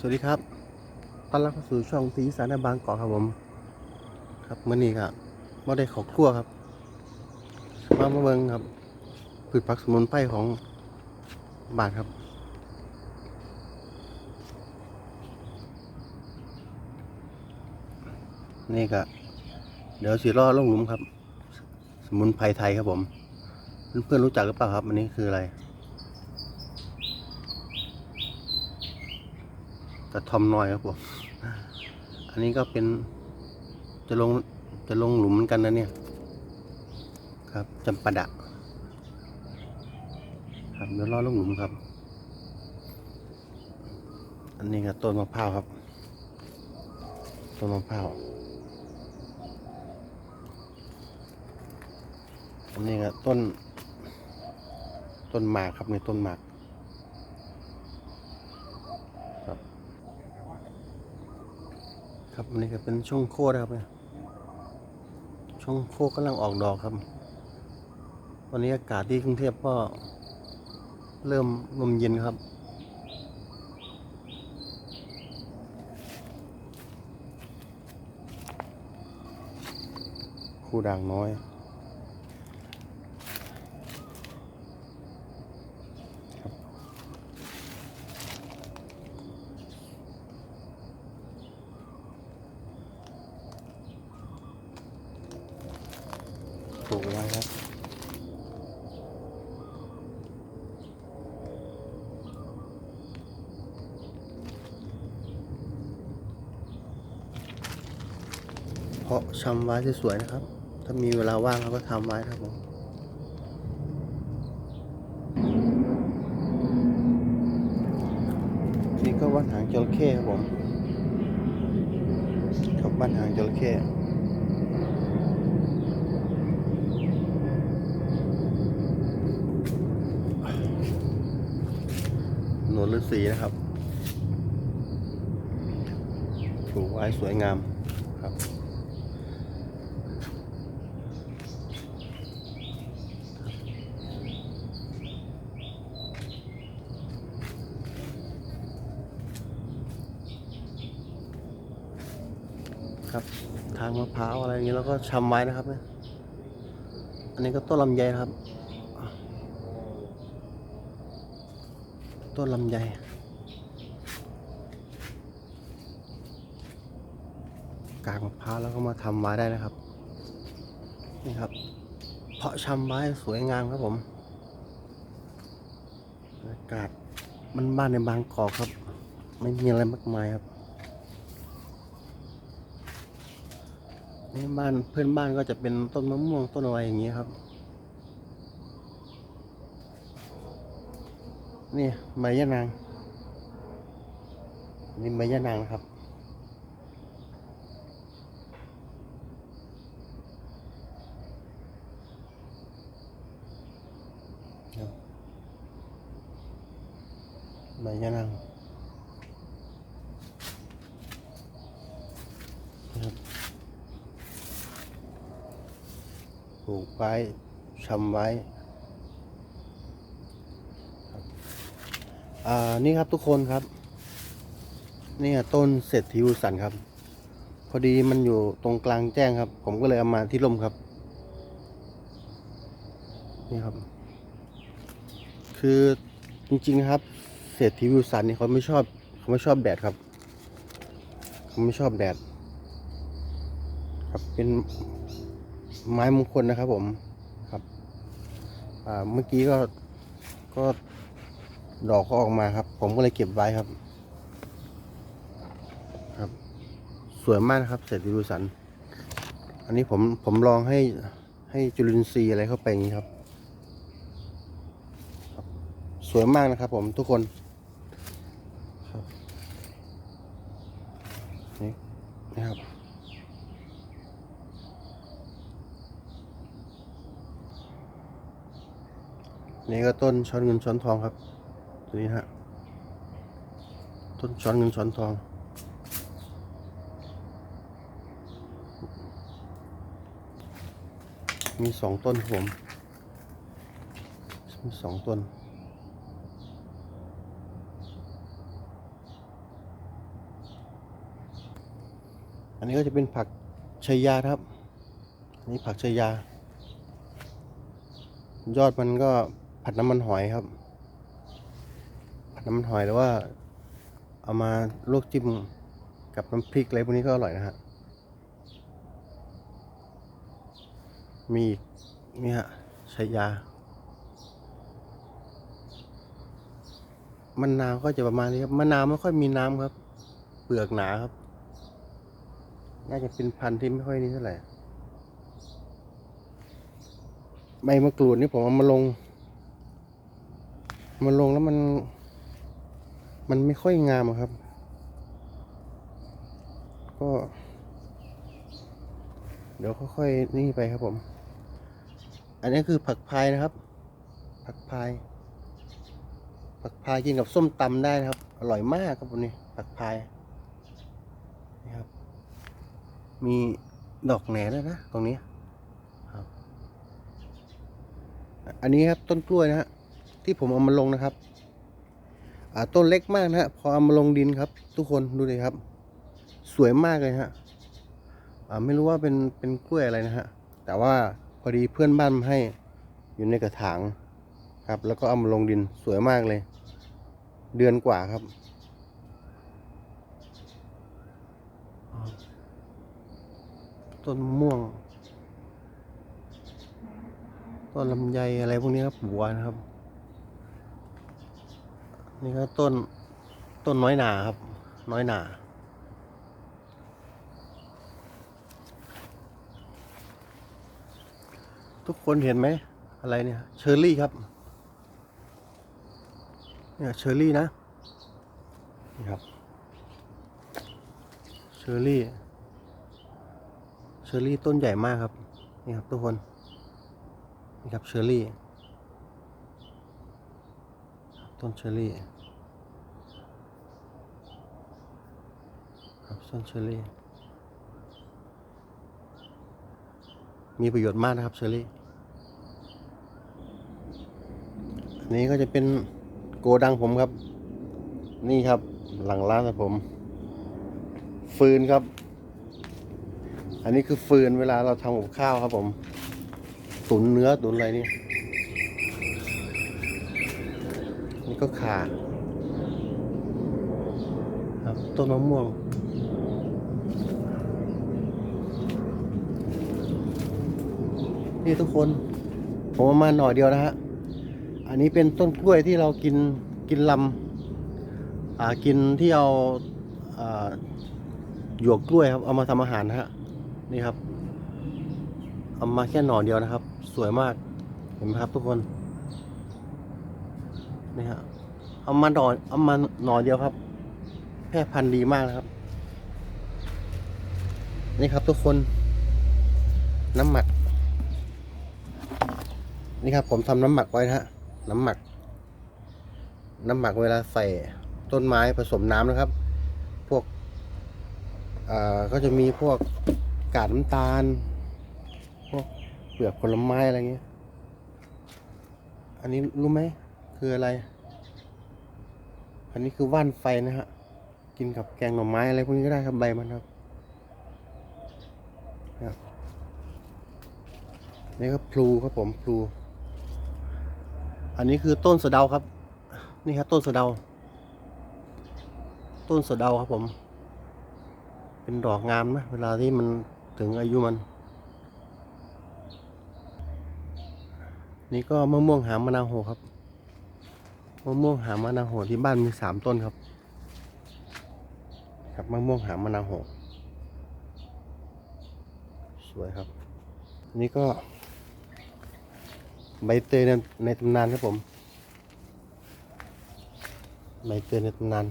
สวัสดีครับต้อนรับเข้าสู่ช่องสีสารบางเกอกครับผม ครับเมื่อนี้ครับมาได้ขอครั่วครับ มามาเบิงครับพืชผักสมุนไพรของบานครับ นี่ก็เดี๋ยวสีล่อลงหลุมครับ สมุนไพรไทยครับผม เพื่อนๆรู้จักหรือเปล่าครับ อันนี้คืออะไร ระทอมน้อยครับผม อันนี้ก็เป็นจะลงจะลงหลุมเหมือนกันนะเนี่ย ครับจำปาดะ ครับเดี๋ยวรอลงหลุมครับ อันนี้ก็ต้นมะพร้าวครับ ต้นมะพร้าว อันนี้ก็ต้น ต้นหมากครับในต้นหมาก ครับอันนี้ก็เป็นช่วงโคตรครับเนี่ยช่วงโคตรกำลังออกดอกครับ วันนี้อากาศที่กรุงเทพก็เริ่มลมเย็นครับคู่ด่างน้อย เพาะชำไว้สวยๆนะครับ ถ้ามีเวลาว่างเราก็ทำไว้ครับผมนี่ก็บ้านหางจระเข้ครับผมครับบ้านหางจระเข้หนวดฤาษีนะครับปลูกไว้สวยงามครับ ครับ ทางมะพร้าวอะไรอย่างนี้แล้วก็ชำไว้นะครับเนี่ยอันนี้ก็ต้นลำไยครับ ต้นลำไยกากมะพร้าวแล้วก็มาทำไว้ได้นะครับ นี่ครับ เพาะชำไว้สวยงามครับผมบรรยากาศมันบ้านในบางกอกครับ ไม่มีอะไรมากมายครับ นี่ บ้านเพื่อนบ้านก็จะเป็นต้นมะม่วงต้นอะไรอย่างนี้ครับ นี่ใบยะนาง นี่ใบยะนางนะครับครับ ใบยะนางนะครับป ลูกไว้ชำไว้อ่านี่ครับทุกคนครับนี่ต้นเศรษฐีอุสันครับ พอดีมันอยู่ตรงกลางแจ้งครับ ผมก็เลยเอามาที่ร่มครับ นี่ครับ คือจริงๆครับ เศรษฐีวิวสันนี่เขาไม่ชอบเขาไม่ชอบแดดครับเขาไม่ชอบแดด ครับเป็น ไม้มงคลนะครับผมครับเมื่อกี้ก็ก็ดอกก็ออกมาครับ ผมก็เลยเก็บไว้ครับ ครับ สวยมากนะครับเศรษฐีวิวสัน อันนี้ผมผมลองให้ให้จุลินทรีย์อะไรเข้าไปอย่างนี้ครับ สวยมากนะครับผมทุกคนครับนี่นะครับ นี่ก็ต้นช้อนเงินช้อนทองครับ ตัวนี้ฮะ ต้นช้อนเงินช้อนทอง มีสองต้นผมมีสองต้นอันนี้ก็จะเป็นผักชายาครับ อันนี้ผักชายา ยอดมันก็ ผัดน้ำมันหอยครับ ผัดน้ำมันหอยหรือว่า เอามาลวกจิ้มกับน้ำพริกอะไรพวกนี้ก็อร่อยนะฮะ มีนี่ฮะชายามะนาวก็จะประมาณนี้ครับมะนาวไม่ค่อยมีน้ำครับ เปลือกหนาครับ น่าจะเป็นพันธุ์ที่ไม่ค่อยนี้เท่าไหร่ใบมะกรูดนี่ผมเอามาลง มาลงแล้วมัน มันไม่ค่อยงามครับ ก็ เดี๋ยวค่อยๆนี่ไปครับผม อันนี้คือผักพายนะครับ ผักพาย ผักพายกินกับส้มตำได้นะครับ อร่อยมากครับวันนี้ผักพายนี่ครับ มีดอกแหน่ด้วยนะ ตรงนี้ครับ อันนี้ครับต้นกล้วยนะฮะ ที่ผมเอามาลงนะครับต้นเล็กมากนะฮะพอเอามาลงดินครับ ทุกคนดูเลยครับ สวยมากเลยฮะไม่รู้ว่าเป็นเป็นกล้วยอะไรนะฮะแต่ว่าพอดีเพื่อนบ้านมาให้อยู่ในกระถางครับ แล้วก็เอามาลงดินสวยมากเลย เดือนกว่าครับต้นมะม่วงต้นลำไยอะไรพวกนี้ครับบัวนะครับ นี่ก็ต้นต้นน้อยหนาครับ น้อยหนาทุกคนเห็นไหมอะไรเนี่ยเชอร์รี่ครับเนี่ยเชอร์รี่นะนี่ครับเชอร์รี่เชอร์รี่ต้นใหญ่มากครับนี่ครับทุกคนนี่ครับเชอร์รี่ ต้นเชอรี่ครับต้นเชอรี่ มีประโยชน์มากนะครับเชอรี่ อันนี้ก็จะเป็นโกดังผมครับ นี่ครับหลังร้านของผม ฟืนครับ อันนี้คือฟืนเวลาเราทำกับข้าวครับผม ตุนเนื้อตุนอะไรนี่ นี่ก็ขาครับต้นมะม่วงนี่ทุกคนผมเอามาหน่อยเดียวนะฮะ อันนี้เป็นต้นกล้วยที่เรากินกินลำอ่ากินที่เอาอ่าหยวกกล้วยครับ เอามาทำอาหารนะฮะ นี่ครับ เอามาแค่หน่อเดียวนะครับ สวยมาก เห็นไหมครับทุกคน นี่ฮะเอามาหน่อเอามาหน่อเดียวครับ แพร่พันธุ์ดีมากนะครับ นี่ครับทุกคน น้ำหมัก นี่ครับ ผมทำน้ำหมักไว้นะฮะ น้ำหมัก น้ำหมักเวลาใส่ต้นไม้ผสมน้ำนะครับ พวกอ่าก็จะมีพวกกากน้ำตาล พวกเปลือกผลไม้อะไรเงี้ย อันนี้รู้ไหม คืออะไร อันนี้คือว่านไฟนะฮะ กินกับแกงหน่อไม้อะไรพวกนี้ก็ได้ครับใบมันครับนี่ก็พลูครับผมพลู อันนี้คือต้นสะเดาครับ นี่ครับต้นสะเดา ต้นสะเดาครับผม เป็นดอกงามนะเวลาที่มันถึงอายุมัน นี่ก็มะม่วงหามมะนาวโหครับะม่วงหามมะนาวโหที่บ้านมีสามต้นครับ ครับมะม่วงหามมะนาวโหสวยครับนี่ก็ ใบเตยในในตำนานครับผม ใบเตยในตำนาน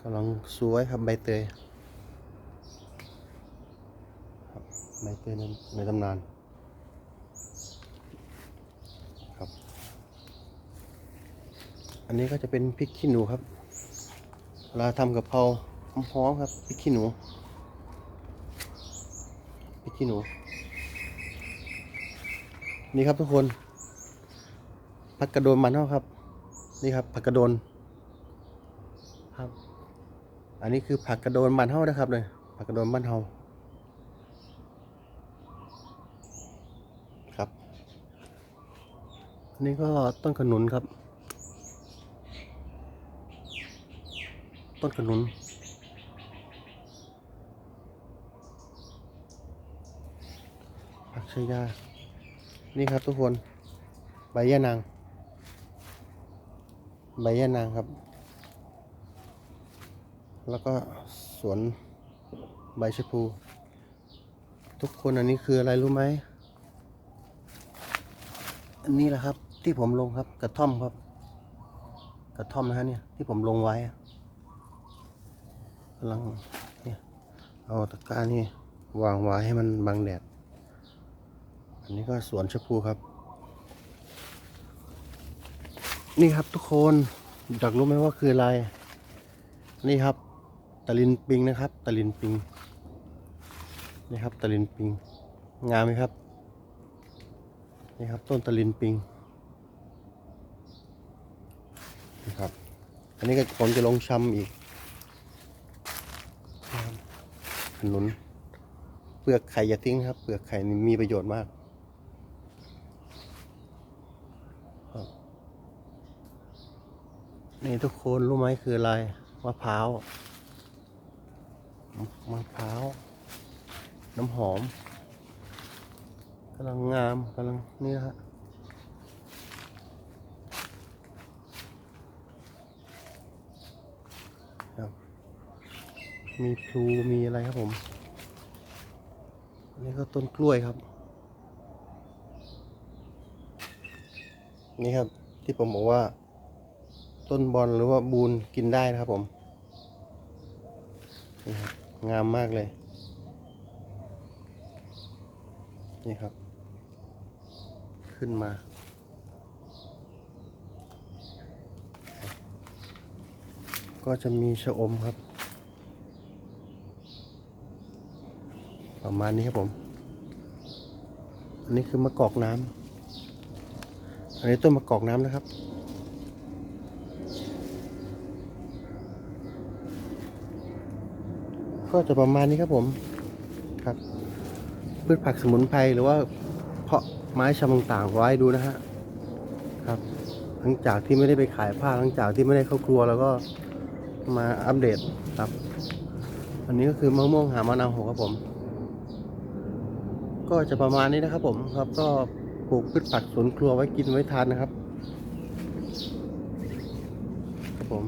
กำลังสวยครับใบเตยครับใบเตยในในตำนานครับ อันนี้ก็จะเป็นพริกขี้หนูครับเวลาทำกับเพราหอมครับพริกขี้หนูพริกขี้หนู นี่ครับทุกคนผักกระโดนมันเนาครับ นี่ครับผักกระโดนครับ อันนี้คือผักกระโดนบ้านเฮานะครับเลยผักกระโดนบ้านเฮาครับอันนี้ก็ต้นขนุนครับ ต้นขนุน ผักชายา นี่ครับทุกคน ใบยะนาง ใบยะนางครับ แล้วก็สวนใบชะพู ทุกคนอันนี้คืออะไรรู้ไหม อันนี้แหละครับที่ผมลงครับกระท่อมครับ กระท่อมนะฮะเนี่ยที่ผมลงไว้ กำลังเนี่ยเอาตะกร้านี่วางไว้ให้มันบังแดด อันนี้ก็สวนชะพูครับ นี่ครับทุกคนอยากรู้ไหมว่าคืออะไร นี่ครับตะลินปิงนะครับตะลินปิง นี่ครับตะลินปิง งามไหมครับ นี่ครับต้นตะลินปิงนี่ครับ อันนี้ก็ผมจะลงชำอีกนะครับ ขนุน เปลือกไข่อย่าทิ้งครับ เปลือกไข่มีประโยชน์มากนี่ทุกคนรู้ไหมคืออะไรมะพร้าวมะพร้าวน้ำหอมกำลังงามกำลังนี่นะฮะครับ มีพลูมีอะไรครับผมนนี้ก็ต้นกล้วยครับ นี่ครับที่ผมบอกว่า ต้นบอลหรือว่าบูนกินได้นะครับผมนี่ครับงามมากเลย นี่ครับ ขึ้นมาก็จะมีชะอมครับ ประมาณนี้ครับผม อันนี้คือมะกอกน้ำอันนี้ต้นมะกอกน้ำนะครับ ก็จะประมาณนี้ครับผม ครับ พืชผักสมุนไพรหรือว่าเพาะไม้ชำต่างๆไว้ดูนะฮะ ครับ หลังจากที่ไม่ได้ไปขายผ้าหลังจากที่ไม่ได้เข้าครัวแล้วก็มาอัปเดตครับ อันนี้ก็คือมะม่วงหามะนาวโหครับผม ก็จะประมาณนี้นะครับผมครับก็ปลูกพืชผักสวนครัวไว้กินไว้ทานนะครับครับผม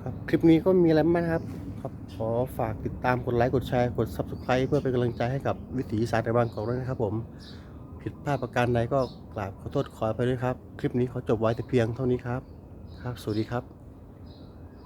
ครับคลิปนี้ก็มีอะไรมากนะครับครับขอฝากติดตามกดไลค์กดแชร์กด Subscribe เพื่อเป็นกำลังใจให้กับวิถีสานในบางกอกด้วยนะครับ ผมผิดพลาดประการใดก็กราบขอโทษขอไปด้วยครับ คลิปนี้ขอจบไว้แต่เพียงเท่านี้ครับ ครับ สวัสดีครับ